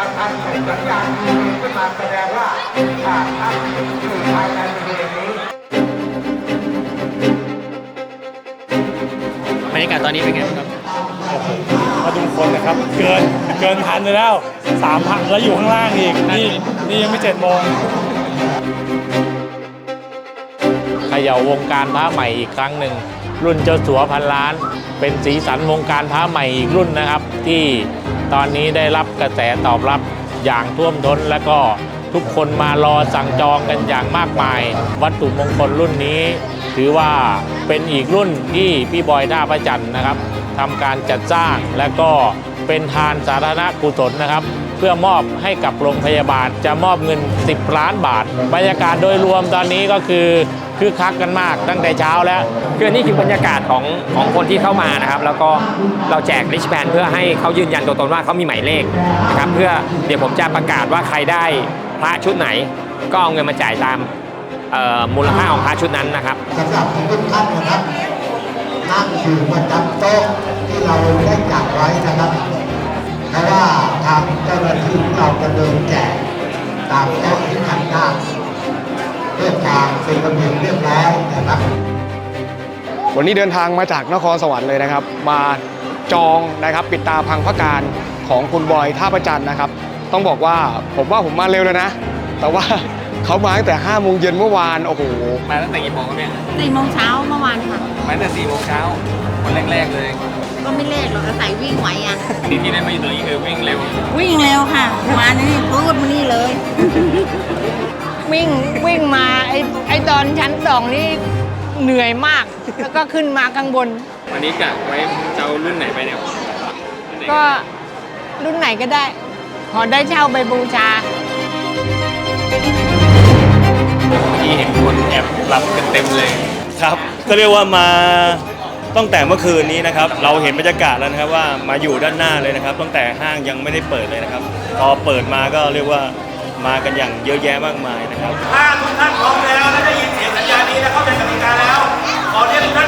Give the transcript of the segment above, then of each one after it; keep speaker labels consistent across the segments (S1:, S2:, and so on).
S1: ถ้าท่านส่สัญญาณขึ้นมาแสดงว่าถ้าท่านอยู่ภายในบริเวณนี้
S2: บรรยากาศตอนนี้เป็นไงบ้างครับ
S3: มาดูคนนะครับ เกินเกินพันไปแล้วสามพันแล้วอยู่ข้างล่างอีก นี่นี่ยังไม่เจ็ดโมง
S4: เขย่าวงการพระใหม่อีกครั้งหนึ่ง รุ่นเจ้าสัวพันล้าน เป็นสีสันวงการพระใหม่อีกรุ่นนะครับ ที่ ตอนนี้ได้รับกระแสตอบรับอย่างท่วมท้นและก็ทุกคนมารอสั่งจองกันอย่างมากมาย วัตถุมงคลรุ่นนี้ ถือว่าเป็นอีกรุ่นที่พี่บอยท่าพระจันทร์นะครับทำการจัดสร้างและก็เป็นทานสาธารณกุศลนะครับ เพื่อมอบให้กับโรงพยาบาลจะมอบเงิน 10 ล้านบาท บรรยากาศโดยรวมตอนนี้ก็คือ คึกคักกันมากตั้งแต่เช้าแล้ว
S2: คืออันนี่คือบรรยากาศของของคนที่เข้ามานะครับ แล้วก็เราแจกริชแบนเพื่อให้เขายืนยันตัวตนว่าเขามีหมายเลขนะครับเพื่อเดี๋ยวผมจะประกาศว่าใครได้พระชุดไหน ก็เอาเงินมาจ่ายตามเอ่อมูลค่าของพระชุดนั้นนะครับ
S1: สำหรับทุกท่านนะครับนั่งอยู่ประจำโต๊ะที่เราได้จัดไว้นะครับ เพราะว่าทางเจ้าหน้าที่ของเราจะเดินแจกตามโต๊ะที่ท่านนั่ง เพื่อความเป็นระเบียบเรียบร้อยนะครับ
S5: วันนี้เดินทางมาจากนครสวรรค์เลยนะครับ มาจองนะครับปิดตาพังพระการของคุณบอยท่าประจันทร์นะครับ ต้องบอกว่าผมว่าผมมาเร็วเลยนะ แต่ว่าเขามาตั้งแต่5โมงเย็นเมื่อวานโอ้โห
S2: มาตั้งแต่กี่โมงเนี่ย
S6: สี่โมงเช้าเมื่อวานค่ะ
S2: มาตั้งแต่สี่โมงเช้าวันแรกๆเลย
S6: ก็ไม่เลขหรอกอาศัยวิ่งไหวอะ
S2: ที่ที่ได้มาอยู่ตรงนี้คือวิ่งเร็ว
S6: วิ่งเร็วค่ะมานี่พูดมานี่เลย
S7: วิ่งวิ่งมาไอ้ไอ้ตอนชั้นสองนี่เหนื่อยมาก แล้วก็ขึ้นมาข้างบน
S2: วันนี้กะไว้จะเอารุ่นไหนไปเนี่ย
S7: ก็รุ่นไหนก็ได้พอได้เช่าไปบูชา
S2: ที่เห็นคนแอบรับกันเต็มเลย
S3: ครับ ก็เรียกว่ามาตั้งแต่เมื่อคืนนี้นะครับ เราเห็นบรรยากาศแล้วนะครับว่ามาอยู่ด้านหน้าเลยนะครับ ตั้งแต่ห้างยังไม่ได้เปิดเลยนะครับ พอเปิดมาก็เรียกว่า มากันอย่างเยอะแยะมากมายนะครับ
S8: ถ้าทุกท่านพร้อมแล้วและได้ยินเสียงสัญญาณนี้และเข้าใจกติกาแล้วขอเรียกทุกท่าน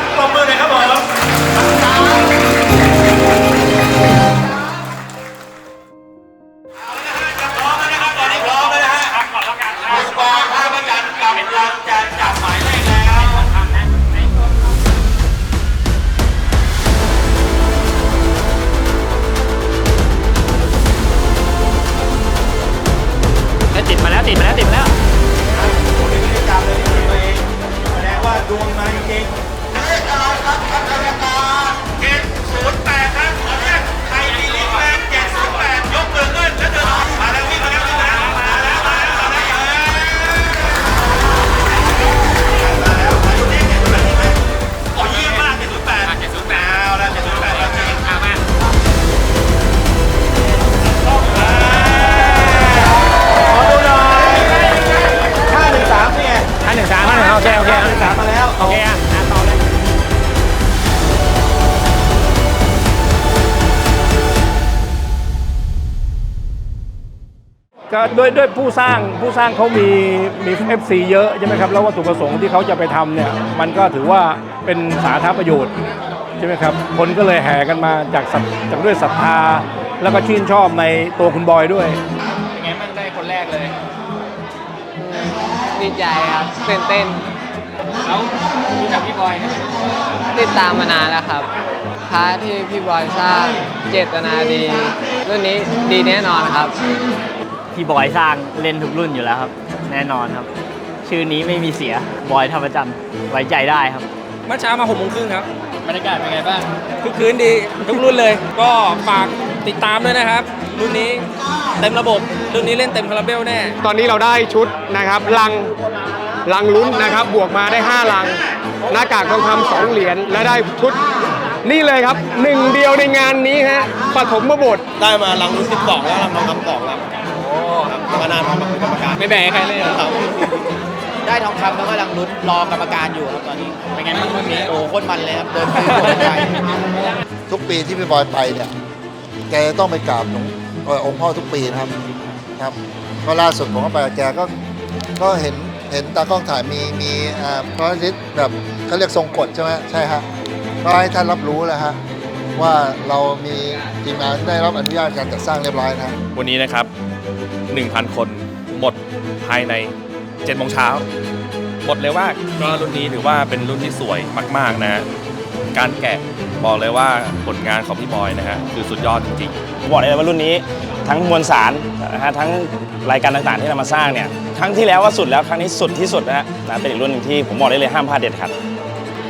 S3: ก็ด้วยด้วยผู้สร้างผู้สร้างเขามีมี FC เยอะใช่ไหมครับแล้ววัตถุประสงค์ที่เขาจะไปทำเนี่ยมันก็ถือว่าเป็นสาธารณประโยชน์ใช่ไหมครับคนก็เลยแห่กันมาจากศรัทจากด้วยศรัทธา แล้วก็ชื่นชอบในตัวคุณบอยด้วย
S2: เป็นไงบ้างได้คนแรกเลย
S9: ดีใจครับตื่นเต้น
S2: แล้วรู้จักพี่บอยไหม
S9: ติดตามมานานแล้วครับพระที่พี่บอยสร้างเจตนาดี รุ่นนี้ดีแน่นอนครับ
S10: พี่บอยสร้างเล่นทุกรุ่นอยู่แล้วครับ แน่นอนครับ ชื่อนี้ไม่มีเสียบอยธรรมจันทร์ไว้ใจได้ครับ
S11: เมื่อเช้ามาหกโมงครึ่งครับ
S2: บรรยากาศเป็นไงบ้าง
S11: ทุกคืนดีทุกรุ่นเลย ก็ฝากติดตามด้วยนะครับ รุ่นนี้เต็มระบบ รุ่นนี้เล่นเต็มคาราเบลแน่
S5: ตอนนี้เราได้ชุดนะครับลังลังลุ้นนะครับ บวกมาได้ 5 ลัง หน้ากากทองคำสองเหรียญและได้ชุด นี่เลยครับหนึ่งเดียวในงานนี้ฮะปฐมบท
S8: ได้มาลังรุ่นสิบสองแล้วลังทองคำสองแล้วโอ้ ครับมานานพอมาเป็นกรรมการ
S2: ไม่แบ่งให้ใครเลยเหรอ
S8: ครับ
S9: ได้ทองคำแล้วก็ลังลุ้นรอกรรมการอยู่ครับตอนนี้
S2: เป็นไงบ้างรุ่นนี้
S9: โอ้โคตรมันเลยครับเดินไปโคตรใจ
S1: ทุกปีที่พี่บอยไปเนี่ยแกจะต้องไปกราบหลวงเอ่อองค์พ่อทุกปีนะครับครับก็ล่าสุดผมก็ไปกับแกก็ก็เห็นเห็นตากล้องถ่ายมีมีอ่าพระอาทิตย์แบบเขาเรียกทรงกฎใช่ไหมใช่ฮะก็ให้ท่านรับรู้แล้วฮะ
S12: ว่าเรามีทีมงานได้รับอนุญาตการจัดสร้างเรียบร้อยนะ
S13: วันนี้นะครับ 1,000 คนหมดภายใน7โมงเช้าหมดเลยว่าก็รุ่นนี้ถือว่าเป็นรุ่นที่สวยมาก ๆ นะฮะการแกะบอกเลยว่าผลงานของพี่บอยนะฮะคือสุดยอดจริงๆ
S14: บอกได้เลยว่ารุ่นนี้ทั้งมวลสารนะฮะทั้งรายการต่างๆที่เรามาสร้างเนี่ยครั้งที่แล้วก็สุดแล้วครั้งนี้สุดที่สุดนะฮะนะเป็นอีกรุ่นหนึ่งที่ผมบอกได้เลยห้ามพลาดเด็ดขาด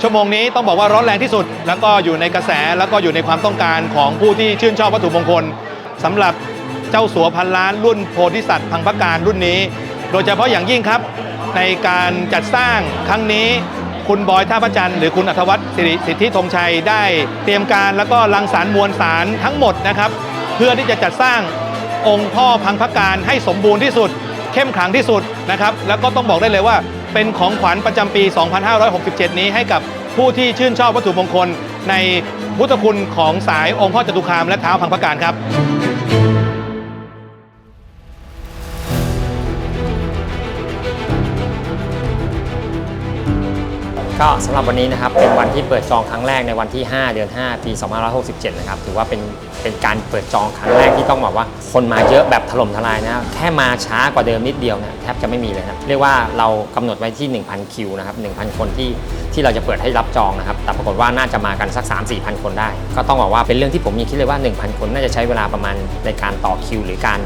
S5: ชั่วโมงนี้ต้องบอกว่าร้อนแรงที่สุด แล้วก็อยู่ในกระแสแล้วก็อยู่ในความต้องการของผู้ที่ชื่นชอบวัตถุมงคลสำหรับ เจ้าสัวพันล้านรุ่นโพธิสัตว์พังพการรุ่นนี้ โดยเฉพาะอย่างยิ่งครับในการจัดสร้างครั้งนี้คุณบอยท่าพระจันทร์หรือคุณอัธวัฒน์สิริสิทธิธงชัยได้เตรียมการแล้วก็รังสรรมวลสารทั้งหมดนะครับ เพื่อที่จะจัดสร้างองค์พ่อพังพการให้สมบูรณ์ที่สุด เข้มขลังที่สุดนะครับ แล้วก็ต้องบอกได้เลยว่า เป็นของขวัญประจำปี 2567 นี้ให้กับผู้ที่ชื่นชอบวัตถุมงคลในพุทธคุณของสายองค์พ่อจตุคามและเท้าพังพการครับ
S2: ก็สำหรับวันนี้นะครับเป็นวันที่เปิดจองครั้งแรกในวันที่ 5 เดือน 5 ปี2567 นะครับถือว่าเป็นเป็นการเปิดจองครั้งแรกที่ต้องบอกว่า คนมาเยอะแบบถล่มทลายนะครับแค่มาช้ากว่าเดิมนิดเดียวนะแทบจะไม่มีเลยนะเรียกว่าเรากำหนดไว้ที่ 1,000 คิวนะครับ1,000 คนที่ที่เราจะเปิดให้รับจองนะครับแต่ปรากฏว่าน่าจะมากันสัก 3-4,000 คนได้ ก็ต้องบอกว่าเป็นเรื่องที่ผมยังคิดเลยว่า 1,000 คนน่าจะใช้เวลาประมาณในการต่อคิว หรือการ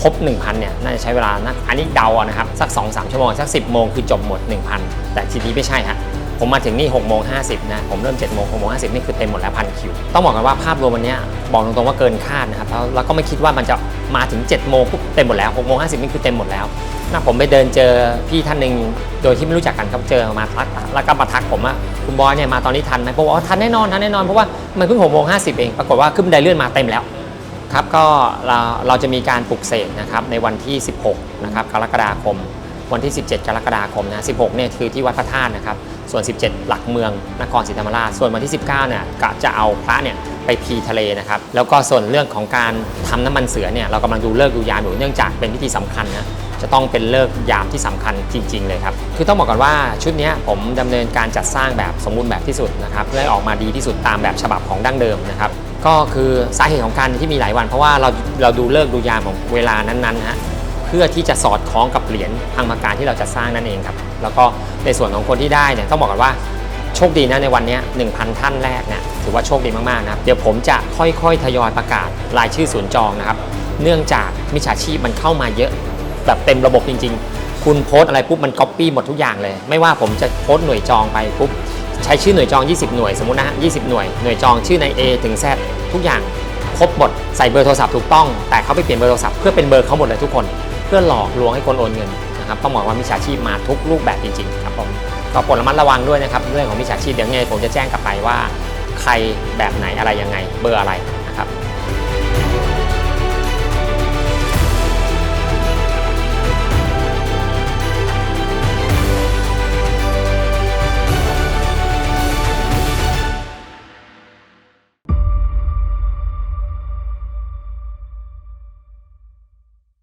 S2: ครบ 1,000 เนี่ย น่าจะใช้เวลานะอันนี้เดาเอานะครับ สัก 2-3 ชั่วโมง สัก 10 โมงคือจบหมด 1,000 แต่ทีนี้ไม่ใช่ฮะ ผมมาถึงนี่6โมง50นะผมเริ่ม7โมง6โมง50นี่คือเต็มหมดแล้วพันคิว ต้องบอกกันว่าภาพรวมวันนี้บอกตรงๆว่าเกินคาดนะครับแล้วก็ไม่คิดว่ามันจะมาถึง7โมงปุ๊บเต็มหมดแล้ว6โมง50นี่คือเต็มหมดแล้วนะผมไปเดินเจอพี่ท่านหนึ่งโดยที่ไม่รู้จักกันครับเจอมาทักแล้วก็มาทักผมว่าคุณบอยเนี่ยมาตอนนี้ทันไหมผมบอกว่าทันแน่นอนทันแน่นอนเพราะว่ามันเพิ่ง6โมง50เองปรากฏว่าขึ้นบันไดเลื่อนมาเต็มแล้วครับก็เราเราจะมีการปลุกเสกนะครับในวันที่ 16นะครับกรกฎาคม วันที่ 17 กรกฎาคมนะ16เนี่ยคือที่วัดพระธาตุนะครับ ส่วน 17 หลักเมืองนครศรีธรรมราช ส่วนวันที่ 19เนี่ยกะจะเอาพระเนี่ยไปพีทะเลนะครับ แล้วก็ส่วนเรื่องของการทำน้ำมันเสือเนี่ยเรากำลังดูเลิกดูยามอยู่เนื่องจากเป็นพิธีสำคัญนะจะต้องเป็นเลิกยามที่สำคัญจริง ๆ เลยครับ คือต้องบอกก่อนว่าชุดนี้ผมดำเนินการจัดสร้างแบบสมบูรณ์แบบที่สุดนะครับ เพื่อให้ออกมาดีที่สุดตามแบบฉบับของดั้งเดิมนะครับ ก็คือสาเหตุของการที่มีหลายวัน เพราะว่าเราเราดูเลิกดูยามของเวลานั้นๆนะฮะ พื่อที่จะสอดคล้องกับเหรียญพังมาการที่เราจะสร้างนั่นเองครับ แล้วก็ในส่วนของคนที่ได้เนี่ยต้องบอกก่อนว่าโชคดีนะในวันนี้ย1,000 ท่านแรกเนี่ยถือว่าโชคดีมากๆนะครับเดี๋ยวผมจะค่อยๆ ทยอยประกาศรายชื่อศูนย์จองนะครับ เนื่องจากมิจฉาชีพมันเข้ามาเยอะแบบเต็มระบบจริง ๆ คุณโพสอะไรปุ๊บมันก๊อปปี้หมดทุกอย่างเลย ไม่ว่าผมจะโพสหน่วยจองไปปุ๊บใช้ชื่อหน่วยจอง 20 หน่วยสมมตินะฮะ20 หน่วยหน่วยจองชื่อใน A ถึง Z ทุกอย่างครบหมดใส่เบอร์โทรศัพท์ถูกต้อง แต่เขาไปเปลี่ยนเบอร์โทรศัพท์เพื่อเป็นเบอร์เขาหมดเลยทุกคน พื่อหลอกลวงให้คนโอนเงินนะครับต้องบอกว่ามิจฉาชีพมาทุกรูปแบบจริงๆครับผมก็ปรดระมัดระวังด้วยนะครับเรื่องของมิจฉาชีพเดี๋ยวไงผมจะแจ้งกลับไปว่า ใครแบบไหนอะไรยังไงเบอร์อะไร